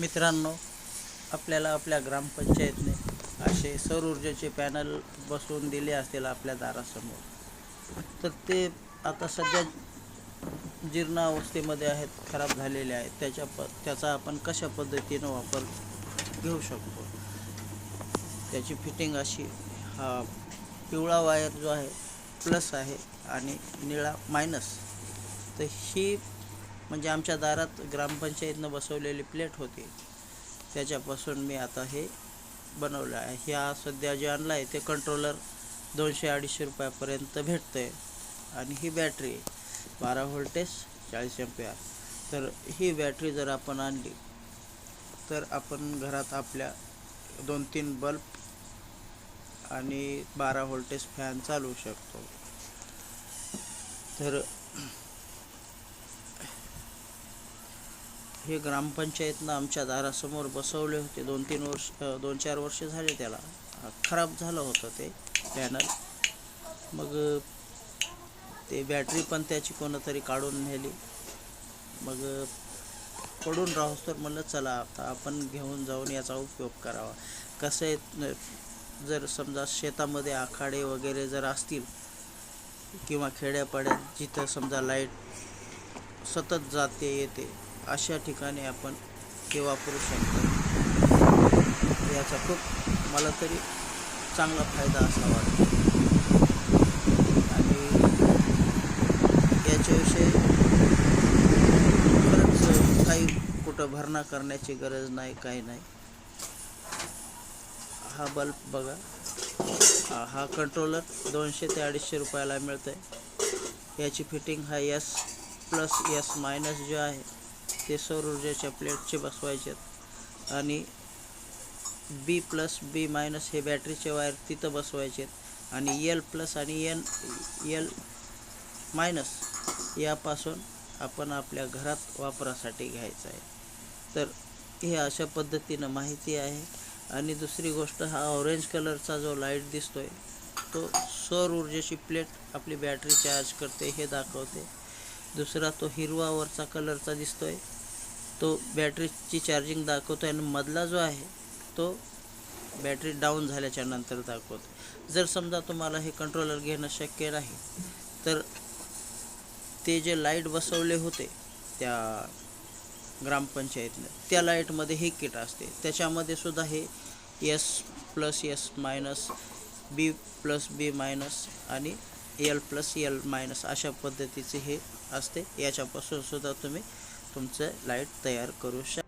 मित्रांनो आपल्याला आपल्या ग्रामपंचायतने असे सौर ऊर्जेचे पॅनल बसवून दिले असतील आपल्या दारासमोर. तर ते आता सध्या जीर्णावस्थेमध्ये आहेत खराब झालेले आहेत. त्याच्या प त्याचा आपण कशा पद्धतीनं वापर घेऊ शकतो? त्याची फिटिंग अशी हा पिवळा वायर जो आहे प्लस आहे आणि निळा मायनस. तर ही म्हणजे आमच्या दारात ग्रामपंचायतनं बसवलेली प्लेट होती. त्याच्यापासून मी आता हे बनवलं आहे. ह्या सध्या जे आणलं आहे ते कंट्रोलर दोनशे अडीचशे रुपयापर्यंत भेटतं आहे आणि ही बॅटरी बारा व्होल्टेज चाळीस एम्पियर तर ही बॅटरी जर आपण आणली तर आपण घरात आपल्या दोन तीन बल्ब आणि बारा व्होल्टेज फॅन चालवू शकतो. तर हे ग्रामपंचायतनं आमच्या दारासमोर बसवले होते. दोन तीन वर्ष दोन चार वर्ष झाले त्याला. खराब झालं होतं ते पॅनल मग ते बॅटरी पण त्याची कोणतरी काढून नेली. मग पडून राहूस तर म्हणलं चला आता आपण घेऊन जाऊन याचा उपयोग करावा. कसं आहे जर समजा शेतामध्ये आखाडे वगैरे जर असतील किंवा खेड्यापाड्यात जिथं समजा लाइट सतत जाते येते अशा ठिकाणी आपण ते वापरू शकतो. याचा खूप मला तरी चांगला फायदा असा वाटतो. आणि याच्याविषयी खरंच काही कुठं भरणा करण्याची गरज नाही काही नाही. हा बल्ब बघा. हा कंट्रोलर दोनशे ते अडीचशे रुपयाला मिळतं आहे याची फिटिंग हा यस प्लस यस मायनस जो आहे ते सौर ऊर्जेच्या प्लेटचे बसवायचे आहेत. आणि बी प्लस बी मायनस हे बॅटरीचे वायर तिथं बसवायचे आहेत. आणि यल प्लस आणि एन यल मायनस यापासून आपण आपल्या घरात वापरासाठी घ्यायचं आहे. तर हे अशा पद्धतीनं माहिती आहे. आणि दुसरी गोष्ट हा ऑरेंज कलरचा जो लाइट दिसतो आहे तो सौर ऊर्जेची प्लेट आपली बॅटरी चार्ज करते हे दाखवते. दुसरा तो हिरवा वरचा कलरचा दिसतोय. तो बॅटरीची चार्जिंग दाखवतो आणि मधला जो आहे तो बॅटरी डाऊन झाल्याच्यानंतर दाखवतो जर समजा तुम्हाला हे कंट्रोलर घेणं शक्य नाही तर ते जे लाइट बसवले होते त्या ग्रामपंचायतनं त्या लाईटमध्ये हे किट असते. त्याच्यामध्ये सुद्धा हे S plus S minus B plus B minus आणि एल प्लस एल मायनस अशा पद्धतीचे हे असते. याच्यापासून सुद्धा तुम्ही तुमचं लाइट तयार करू शक